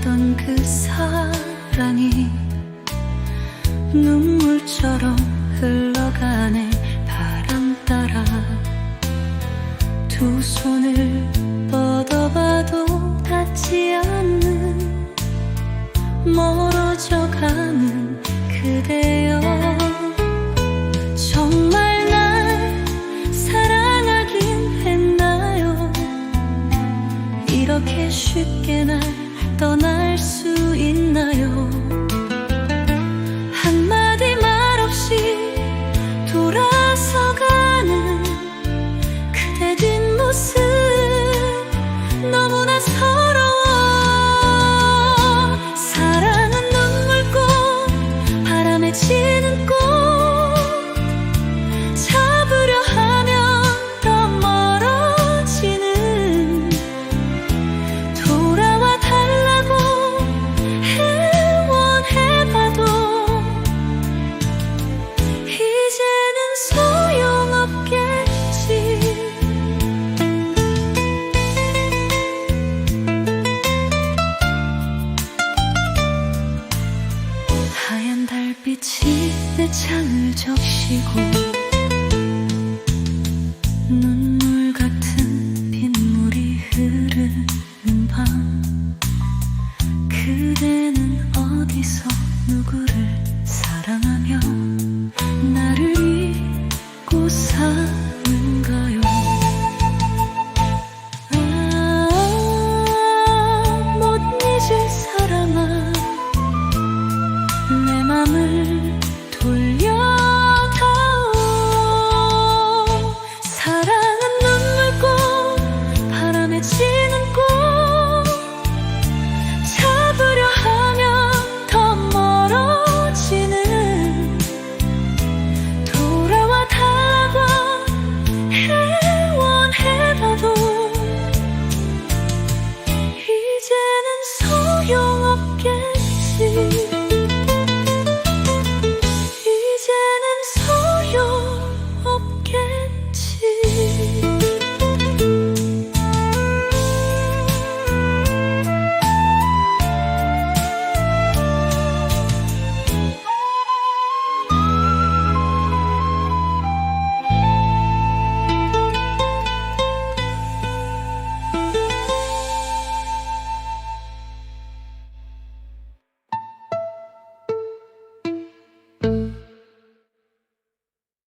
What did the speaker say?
만나던 그 사랑이 눈물처럼 흘러가네. 바람 따라 두 손을 뻗어봐도 닿지 않는 멀어져가는 그대여. 정말 날 사랑하긴 했나요? 이렇게 쉽게나 떠날 달빛이 내 창을 적시고 눈물 같은 빗물이 흐르는 밤 그대는 어디서 누구를 사랑하며